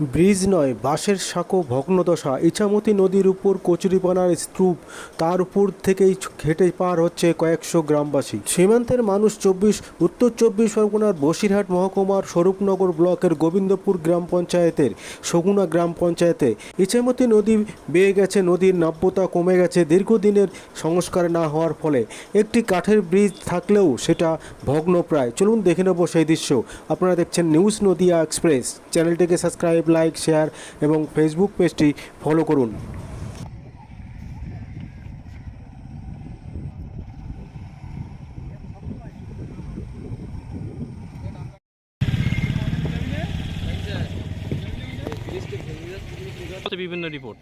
Bridge নয়, বাঁশের সাঁকো, ভগ্নদশা, ইছামতি নদীর উপর কচুরিপানার স্তূপ, তার উপর থেকেই হেঁটে পার হচ্ছে কয়েকশো গ্রামবাসী। সীমান্তের মানুষ চব্বিশ, উত্তর চব্বিশ পরগনার বসিরহাট মহকুমার স্বরূপনগর ব্লকের গোবিন্দপুর গ্রাম পঞ্চায়েতের সগুনা গ্রাম পঞ্চায়েতে। ইছামতি নদী বেয়ে গেছে, নদীর নাব্যতা কমে গেছে, দীর্ঘদিনের সংস্কার না হওয়ার ফলে। একটি কাঠের ব্রিজ থাকলেও সেটা ভগ্নপ্রায়। চলুন দেখে নেব সেই দৃশ্য। আপনারা দেখছেন নিউজ নদিয়া এক্সপ্রেস। চ্যানেলটিকে সাবস্ক্রাইব লাইক শেয়ার এবং ফেসবুক পেজটি ফলো করুন। বিভিন্ন রিপোর্ট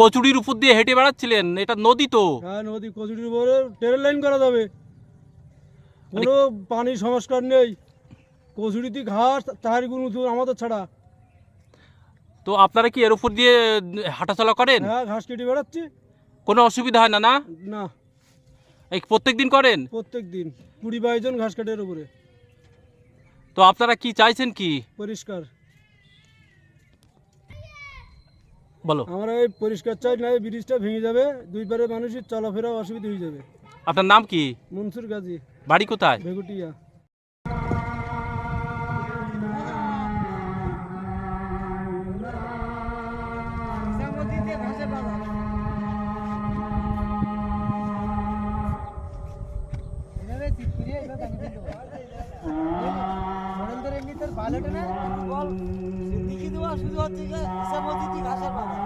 কচুরির উপর দিয়ে হেঁটে বেড়াচ্ছিলেন এটা নদী তো। হ্যাঁ নদী কচুরির উপরে ট্রেন লাইন করা যাবে। কোনো পানির সংস্কার নেই। কচুরিতে ঘাস কোনো আমাদের ছাড়া। তো আপনারা কি এর উপর দিয়ে হাঁটাচলা করেন? হ্যাঁ ঘাস কেটে বেড়াচ্ছি। কোনো অসুবিধা হয় না না? না। এই প্রত্যেক দিন করেন? প্রত্যেক দিন। কুড়ি বাইশ জন ঘাস কাটের উপরে। তো আপনারা কি চাইছেন কি? পরিষ্কার। বলো। আমরা এই পরিষ্কার চাই না ব্রিজটা ভেঙে যাবে দুই পারে মানুষের চলাফেরা অসুবিধা হয়ে যাবে। আপনার নাম কি? মনসুর গাজী। বাড়ি কোথায়? তোমার শুধু হচ্ছে শ্যামতি ঘাসের বাগান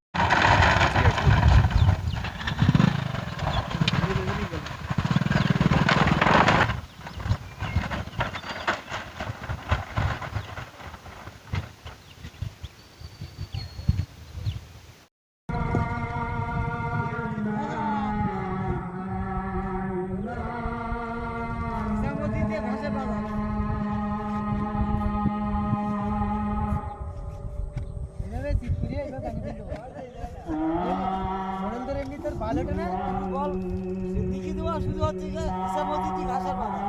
শুধু হচ্ছে ঘাসের বাগান